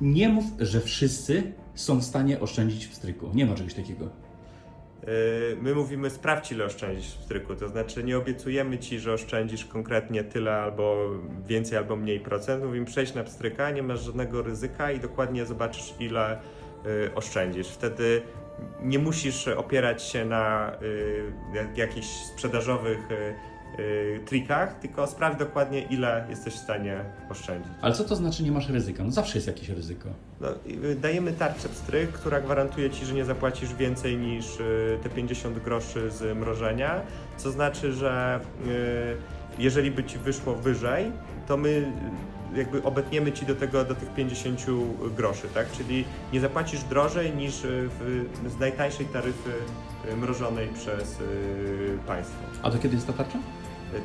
Nie mów, że wszyscy są w stanie oszczędzić w stryku. Nie ma czegoś takiego. Yy, My mówimy sprawdź ile oszczędzisz w stryku, to znaczy nie obiecujemy Ci, że oszczędzisz konkretnie tyle albo więcej albo mniej procent. Mówimy przejdź na pstryka, nie masz żadnego ryzyka i dokładnie zobaczysz ile yy, oszczędzisz. Wtedy nie musisz opierać się na jak- jakichś sprzedażowych trikach, tylko sprawdź dokładnie ile jesteś w stanie oszczędzić. Ale co to znaczy nie masz ryzyka? No zawsze jest jakieś ryzyko. No, y, dajemy tarczę pstryk, która gwarantuje Ci, że nie zapłacisz więcej niż y, te 50 groszy z mrożenia, co znaczy, że y, jeżeli by Ci wyszło wyżej, to my y, jakby obetniemy Ci do tego, do tych 50 groszy, tak? Czyli nie zapłacisz drożej niż y, w, z najtańszej taryfy y, mrożonej przez y, państwo. A do kiedy jest ta tarcza?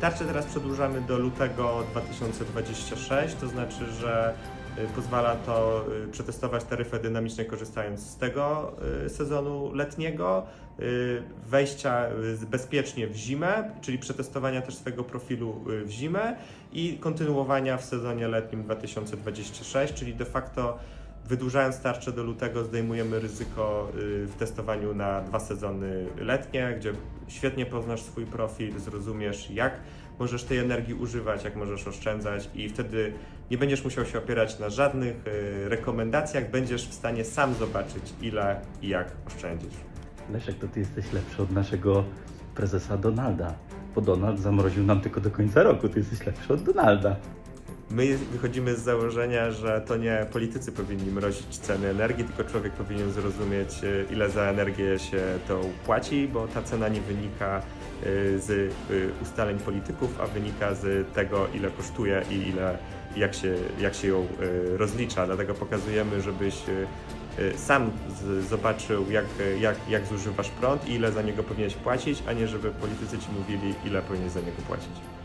Tarczę teraz przedłużamy do lutego 2026, to znaczy, że y, pozwala to y, przetestować taryfę dynamicznej korzystając z tego y, sezonu letniego, wejścia bezpiecznie w zimę, czyli przetestowania też swojego profilu w zimę i kontynuowania w sezonie letnim 2026, czyli de facto Wydłużając tarczę do lutego, zdejmujemy ryzyko y, w testowaniu na dwa sezony letnie, gdzie świetnie poznasz swój profil, zrozumiesz, jak możesz tej energii używać, jak możesz oszczędzać, i wtedy nie będziesz musiał się opierać na żadnych y, rekomendacjach, będziesz w stanie sam zobaczyć, ile i jak oszczędzisz. Leszek, to ty jesteś lepszy od naszego prezesa Donalda. Bo Donald zamroził nam tylko do końca roku. Ty jesteś lepszy od Donalda. My wychodzimy z założenia, że to nie politycy powinni mrozić ceny energii, tylko człowiek powinien zrozumieć, y, ile za energię się to płaci, bo ta cena nie wynika y, z y, ustaleń polityków, a wynika z tego, ile kosztuje i ile, jak, się, jak się ją rozlicza. Dlatego pokazujemy, żebyś sam zobaczył, jak, jak, jak zużywasz prąd i ile za niego powinieneś płacić, a nie żeby politycy ci mówili, ile powinieneś za niego płacić.